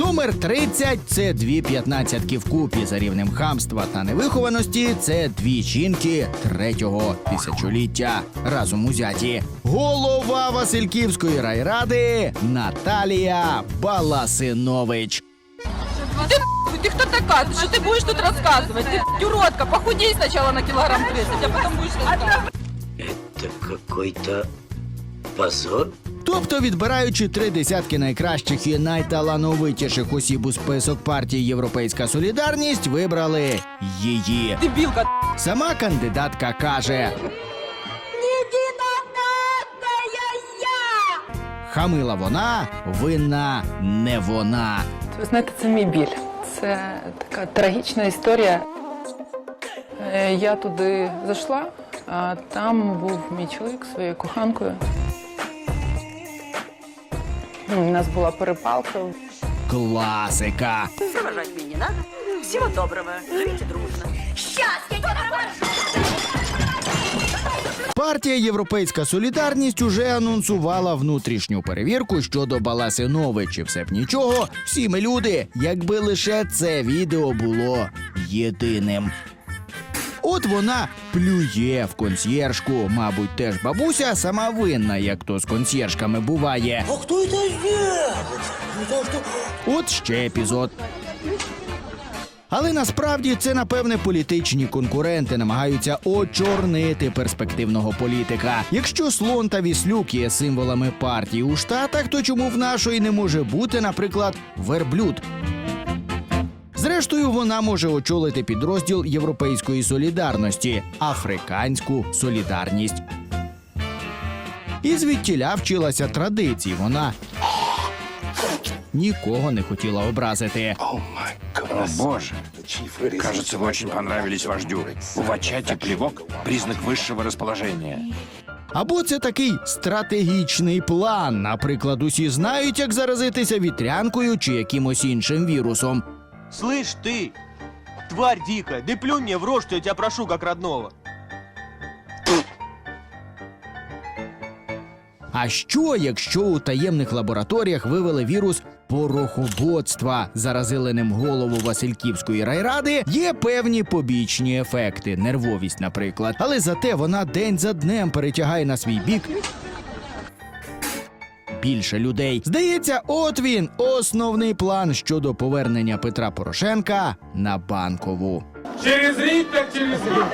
Номер 30 – це дві п'ятнадцятки вкупі за рівнем хамства та невихованості. Це дві жінки третього тисячоліття разом узяті. Голова Васильківської райради Наталія Баласинович. Ты, ты кто такая? Ты что ты будешь тут рассказывать? Ты уродка, похудей сначала на килограмм 30, а потом будешь рассказывать. Это какой-то позор. Тобто, відбираючи три десятки найкращих і найталановитіших осіб у список партії Європейська Солідарність, вибрали її. Дебилка. Сама кандидатка каже: Хамила вона, винна не вона. Ви знаєте, це мій біль. Це така трагічна історія. Е, Я туди зайшла, а там був мій чоловік своєю коханкою. Ну, У нас була перепалка. Класика. Провожать меня не надо. Всего доброго. Живите дружно. Партія Європейська Солідарність уже анонсувала внутрішню перевірку щодо Баласинович. І Все б нічого, всі ми люди, якби лише це відео було єдиним. От вона плює в консьєржку. Мабуть, теж бабуся сама винна, як то з консьєржками буває. А сделал? Потому что От ще епізод. Але насправді це, напевне, політичні конкуренти намагаються очорнити перспективного політика. Якщо слон та віслюк є символами партії у штатах, то чому в нашої не може бути, наприклад, верблюд? Зрештою, вона може очолити підрозділ Європейської солідарності африканську солідарність. І звідтіля вчилася традиції. Вона нікого не хотіла образити. О боже! Кажется, вы очень понравились вождю. В чате плевок – признак высшего расположения. Або це такий стратегічний план. Наприклад, усі знають, як заразитися вітрянкою чи якимось іншим вірусом. Слышь ты, тварь дикая, да плюнь мне в рожь, что я тебя прошу как родного. А що, якщо у таємних лабораторіях вивели вірус порохоботства, заразили ним голову Васильківської райради, є певні побічні ефекти, нервовість, наприклад. Але зате вона день за днем перетягає на свій бік. Більше людей здається, от він основний план щодо повернення Петра Порошенка на банкову. Через рік так через рік.